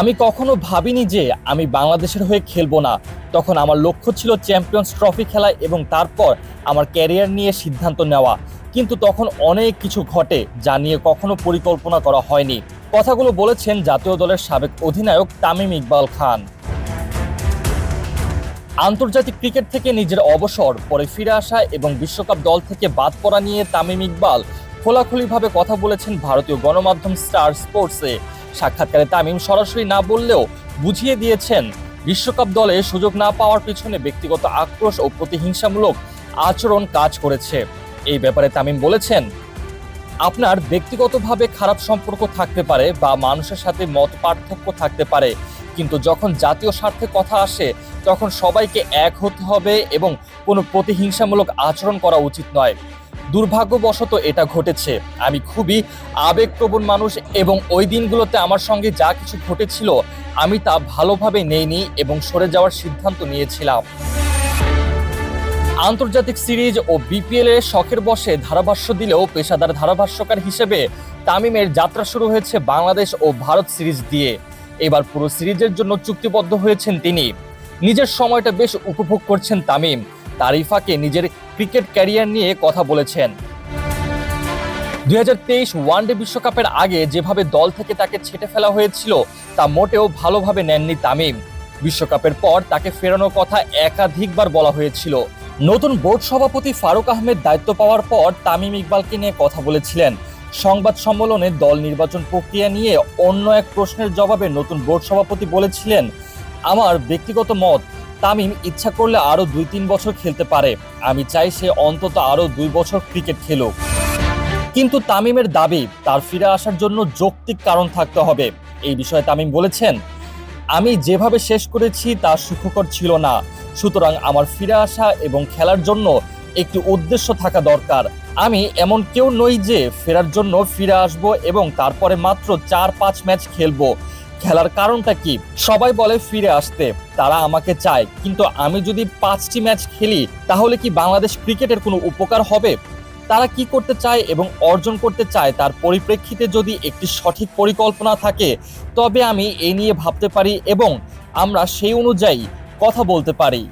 আমি কখনো ভাবিনি যে আমি বাংলাদেশের হয়ে খেলব না। তখন আমার লক্ষ্য ছিল চ্যাম্পিয়ন্স ট্রফি খেলা এবং তারপর আমার ক্যারিয়ার নিয়ে সিদ্ধান্ত নেওয়া। কিন্তু তখন অনেক কিছু ঘটে যা নিয়ে কখনো পরিকল্পনা করা হয়নি। কথাগুলো বলেছেন জাতীয় দলের সাবেক অধিনায়ক তামিম ইকবাল খান। আন্তর্জাতিক ক্রিকেট থেকে নিজের অবসর, পরে ফিরে আসা এবং বিশ্বকাপ দল থেকে বাদ পড়া নিয়ে তামিম ইকবাল খোলাখুলিভাবে কথা বলেছেন ভারতীয় গণমাধ্যম স্টার স্পোর্টসে। সাক্ষাৎকারে তামিম সরাসরি না বললেও বুঝিয়ে দিয়েছেন, বিশ্বকাপ দলে সুযোগ না পাওয়ার পিছনে ব্যক্তিগত আক্রোশ ও প্রতিহিংসামূলক আচরণ কাজ করেছে। এই ব্যাপারে তামিম বলেছেন, আপনার ব্যক্তিগতভাবে খারাপ সম্পর্ক থাকতে পারে বা মানুষের সাথে মত পার্থক্য থাকতে পারে, কিন্তু যখন জাতীয় স্বার্থে কথা আসে, তখন সবাইকে এক হতে হবে এবং কোনো প্রতিহিংসামূলক আচরণ করা উচিত নয়। দুর্ভাগ্যবশত এটা ঘটেছে। আমি খুবই আবেগপ্রবণ মানুষ এবং ওই দিনগুলোতে আমার সঙ্গে যা কিছু ঘটেছিল, আমি তা ভালোভাবে নেইনি এবং সরে যাওয়ার সিদ্ধান্ত নিয়েছিলাম। আন্তর্জাতিক সিরিজ ও বিপিএল এর শখের বসে ধারাভাষ্য দিলেও পেশাদার ধারাভাষ্যকার হিসেবে তামিমের যাত্রা শুরু হয়েছে বাংলাদেশ ও ভারত সিরিজ দিয়ে। এবার পুরো সিরিজের জন্য চুক্তিবদ্ধ হয়েছেন তিনি। নিজের সময়টা বেশ উপভোগ করছেন তামিম। তারিফাকে নিজের ক্রিকেট ক্যারিয়ার নিয়ে কথা বলেছেন। দুই হাজার তেইশ ওয়ানডে বিশ্বকাপের আগে যেভাবে দল থেকে তাকে ছেটে ফেলা হয়েছিল, তা মোটেও ভালোভাবে নেননি তামিম। বিশ্বকাপের পর তাকে ফেরানোর কথা একাধিকবার বলা হয়েছিল। নতুন বোর্ড সভাপতি ফারুক আহমেদ দায়িত্ব পাওয়ার পর তামিম ইকবালকে নিয়ে কথা বলেছিলেন। সংবাদ সম্মেলনে দল নির্বাচন প্রক্রিয়া নিয়ে অন্য এক প্রশ্নের জবাবে নতুন বোর্ড সভাপতি বলেছিলেন, আমার ব্যক্তিগত মত তামিম ইচ্ছা করলে আরও দুই তিন বছর খেলতে পারে। আমি চাই সে অন্তত আরও দুই বছর ক্রিকেট খেলুক। কিন্তু তামিমের দাবি, তার ফিরে আসার জন্য যৌক্তিক কারণ থাকতে হবে। এই বিষয়ে তামিম বলেছেন, আমি যেভাবে শেষ করেছি, তা সুখকর ছিল না। সুতরাং আমার ফিরে আসা এবং খেলার জন্য একটি উদ্দেশ্য থাকা দরকার। আমি এমন কেউ নই যে, ফেরার জন্য ফিরে আসব এবং তারপরে মাত্র চার পাঁচ ম্যাচ খেলব। খেলার কারণটা কি? সবাই বলে ফিরে আসতে, তারা আমাকে চায়। কিন্তু আমি যদি পাঁচটি ম্যাচ খেলি, তাহলে কি বাংলাদেশ ক্রিকেটের কোনো উপকার হবে? তারা কি করতে চায় এবং অর্জন করতে চায়, তার পরিপ্রেক্ষিতে যদি একটি সঠিক পরিকল্পনা থাকে, তবে আমি এ নিয়ে ভাবতে পারি এবং আমরা সেই অনুযায়ী কথা বলতে পারি।